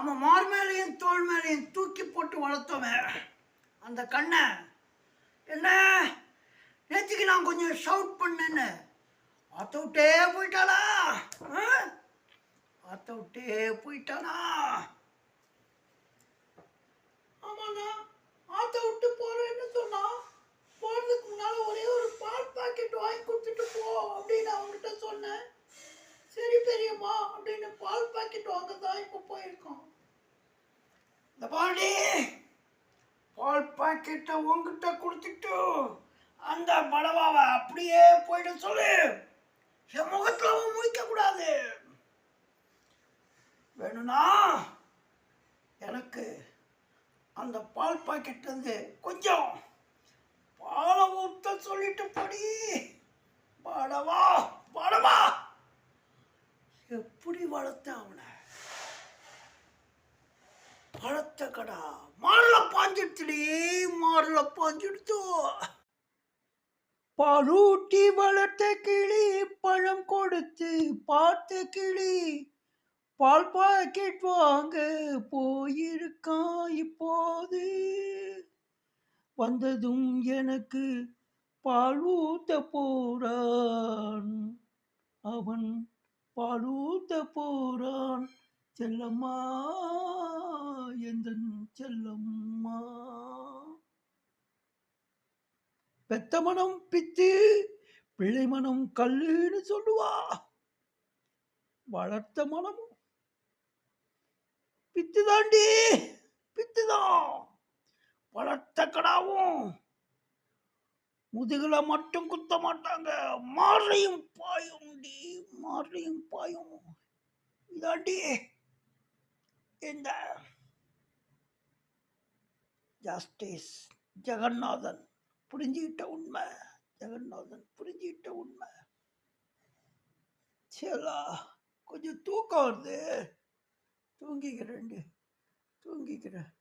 நம்ம மார் மேலேயும் தோல் மேலேயும் தூக்கி போட்டு வளர்த்தோமே அந்த கண்ணை என்ன? நேற்றுக்கு நான் கொஞ்சம் ஷவுட் பண்ணேன்னு. அத்த விட்டே போயிட்டாளா? ஆ? அத்த விட்டே போயிட்டானா? ஆமாண்ணா ஆத்த விட்டு போறேன்னு சொன்னா போறதுக்கு முன்னால ஒரே ஒரு பால் பாக்கெட் வாங்கி கொடுத்துட்டு போ அப்படின்னு அவங்ககிட்ட சொன்னேன். சரி பெரியம்மா அப்படின்னு பால் பாக்கெட் வாங்க தான் இப்போ போயிருக்கோம் இந்த பாடி பால் பாக்கெட்டை உங்ககிட்ட கொடுத்துட்டு அந்த படவாவை அப்படியே போயிட சொல்லு. என் முகத்தில் அவன் கூடாது. வேணும்னா எனக்கு அந்த பால் பாக்கெட் வந்து கொஞ்சம் பாலை ஊத்த சொல்லிட்டு படி. பாடவா பாடவா எப்படி வளர்த்த அவனை? வளர்த்த கடா மாறல பாஞ்சிடுச்சுடி மாறல பாஞ்சிடுச்சோ. பாலூட்டி வளர்த்த கிளி பழம் கொடுத்து பார்த்த கிளி பால் பாக்கெட் வாங்க போயிருக்கான் இப்போது. வந்ததும் எனக்கு பால் ஊத்த போறான். அவன் பால் ஊத்த போறான் செல்லம்மா. எந்தன் செல்லம்மா? பெத்த மனம் பித்து பிள்ளை மனம் கல்லுன்னு சொல்லுவா. வளர்த்த மனமும் பித்து தாண்டி பித்துதான். வளர்த்த கடாவும் முதுகுல மட்டும் குத்த மாட்டாங்க. மாறையும் பாயும் டி மாறையும் பாயும். இதாண்டி இந்த ஜாஸ்டிஸ் ஜெகநாதன் புரிஞ்சுக்கிட்ட உண்மை. ஜெகநாதன் புரிஞ்சுக்கிட்ட உண்மை. சரிலா கொஞ்சம் தூக்கம் வருது. தூங்கிக்கிறேன் தூங்கிக்கிறேன்.